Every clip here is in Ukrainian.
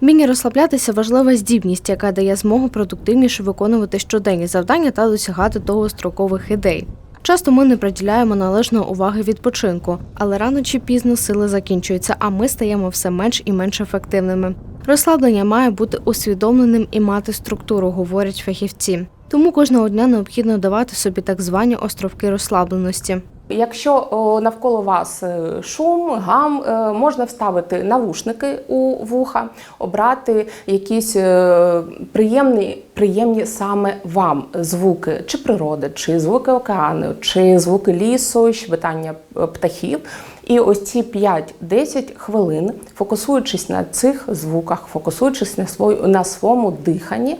Вміння розслаблятися важлива здібність, яка дає змогу продуктивніше виконувати щоденні завдання та досягати довгострокових ідей. Часто ми не приділяємо належної уваги відпочинку, але рано чи пізно сили закінчуються, а ми стаємо все менш і менш ефективними. Розслаблення має бути усвідомленим і мати структуру, говорять фахівці. Тому кожного дня необхідно давати собі так звані островки розслабленості. Якщо навколо вас е, шум, гам, е, можна вставити навушники у вуха, обрати якісь е, приємні, приємні саме вам звуки, чи природи, чи звуки океану, чи звуки лісу, щебетання птахів. І ось ці 5-10 хвилин, фокусуючись на цих звуках, фокусуючись на свою на своєму диханні,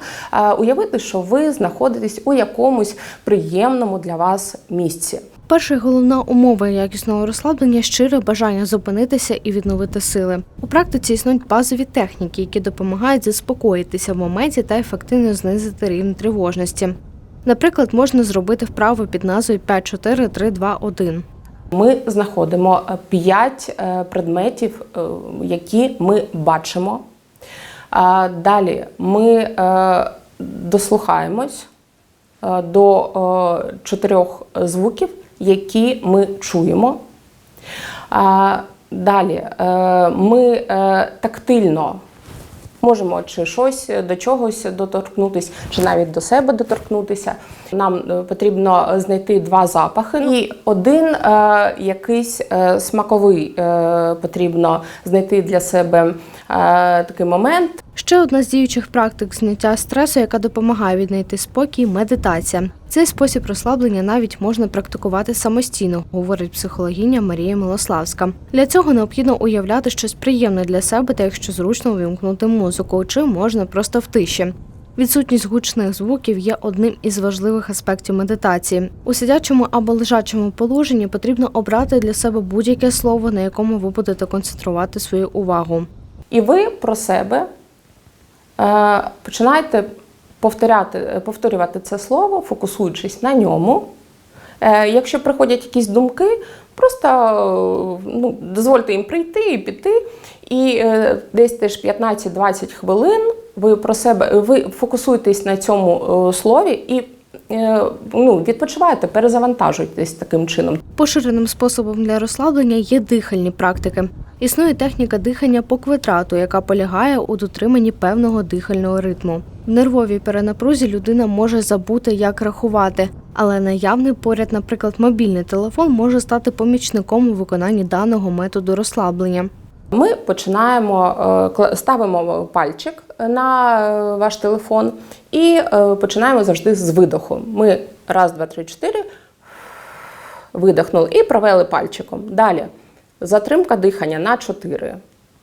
уявити, що ви знаходитесь у якомусь приємному для вас місці. Перша головна умова якісного розслаблення щире бажання зупинитися і відновити сили. У практиці існують базові техніки, які допомагають заспокоїтися в моменті та ефективно знизити рівень тривожності. Наприклад, можна зробити вправу під назвою 5-4-3-2-1. Ми знаходимо 5 предметів, е, які ми бачимо. Далі ми е, дослухаємось е, до е, чотирьох звуків, які ми чуємо. Далі е, ми е, тактильно можемо чи щось до чогось доторкнутися, чи навіть до себе доторкнутися. Нам е, потрібно знайти два запахи, і один якийсь смаковий потрібно знайти для себе такий момент. Ще одна з діючих практик зняття стресу, яка допомагає віднайти спокій медитація. Цей спосіб розслаблення навіть можна практикувати самостійно, говорить психологиня Марія Милославська. Для цього необхідно уявляти щось приємне для себе, та якщо зручно увімкнути музику, чи можна просто в тиші. Відсутність гучних звуків є одним із важливих аспектів медитації. У сидячому або лежачому положенні потрібно обрати для себе будь-яке слово, на якому ви будете концентрувати свою увагу. І ви про себе е, починаєте повторяти, повторювати це слово, фокусуючись на ньому. Е, якщо приходять якісь думки, просто е, ну, дозвольте їм прийти і піти. І е, десь теж 15-20 хвилин ви про себе ви фокусуєтесь на цьому е, слові і е, ну, відпочиваєте, перезавантажуєтесь таким чином. Поширеним способом для розслаблення є дихальні практики. Існує техніка дихання по квадрату, яка полягає у дотриманні певного дихального ритму. В нервовій перенапрузі людина може забути, як рахувати, але наявний поряд, наприклад, мобільний телефон може стати помічником у виконанні даного методу розслаблення. Ми починаємо е, ставимо пальчик на е, ваш телефон і е, починаємо завжди з видоху. Ми раз, два, три, чотири видихнули і провели пальчиком. Далі затримка дихання на 4.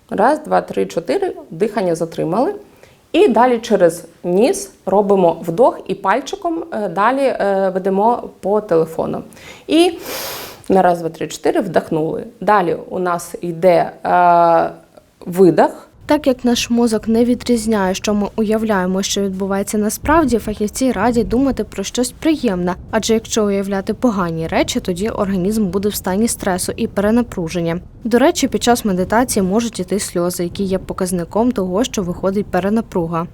Раз, два, три, чотири. Дихання затримали. І далі через ніс робимо вдох і пальчиком е, далі е, ведемо по телефону. І на раз, два, три, чотири вдохнули. Далі у нас йде е, видох. Так як наш мозок не відрізняє, що ми уявляємо, що відбувається насправді, фахівці радять думати про щось приємне, адже якщо уявляти погані речі, тоді організм буде в стані стресу і перенапруження. До речі, під час медитації можуть іти сльози, які є показником того, що виходить перенапруга.